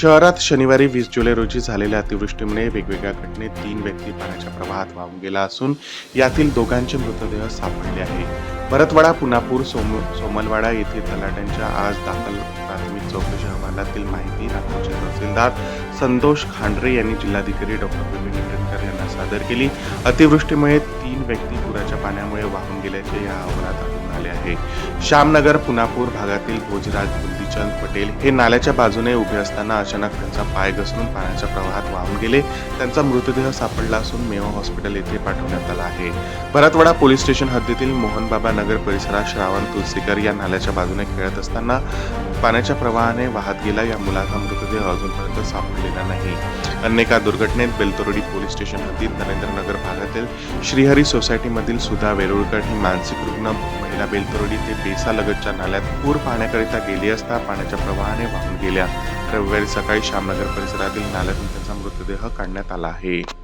शहरात शनिवारी वीस जुलै रोजी झालेल्या अतिवृष्टीमुळे वेगवेगळ्या घटनेत तीन व्यक्ती पाण्याच्या प्रवाहात वाहून गेला असून यातील दोघांचे मृतदेह सापडले आहे. भरतवाडा पुनापूर सोम सोमलवाडा येथे तलाट्यांच्या आज दाखल प्राथमिक चौकशी अहवालातील माहिती नागपूरचे तहसीलदार संतोष खांडरे यांनी जिल्हाधिकारी डॉक्टर विपिन ईटनकर सादर केली. अतिवृष्टीमुळे तीन व्यक्ती पुराच्या पाण्यामुळे वाहून गेल्याचे या अहवालात आढळून आले आहे. श्यामनगर पुनापूर भागातील भोजराज बुंदीचंद पटेल हे नाल्याच्या बाजूने उभे असताना अचानक त्यांचा पाय घसरून पाण्याच्या प्रवाहात वाहून गेले. त्यांचा मृतदेह सापडला असून मेवा हॉस्पिटल येथे पाठवण्यात आला आहे. भरतवाडा पोलीस स्टेशन हद्दीतील मोहनबाबा नगर परिसरात श्रावण तुलसीकर या नाल्याच्या बाजूने खेळत असताना पाण्याच्या प्रवाहाने वाहत गेला. या मुलाचा मृतदेह अजूनपर्यंत सापडलेला नाही. अन्य एका दुर्घटनेत बेलतोरडी पोलीस स्टेशन हद्दीत नरेंद्रनगर भागातील श्रीहरी सोसायटीमधील सुधा वेरुळकर ही मानसिक रुग्ण महिला बेलतरोडी ते बेसालगतच्या नाल्यात पूर पाहण्याकरिता गेली असता पाण्याच्या प्रवाहाने वाहून गेल्या. रविवारी सकाळी श्यामनगर परिसरातील नाल्यातून त्यांचा मृतदेह काढण्यात आला आहे.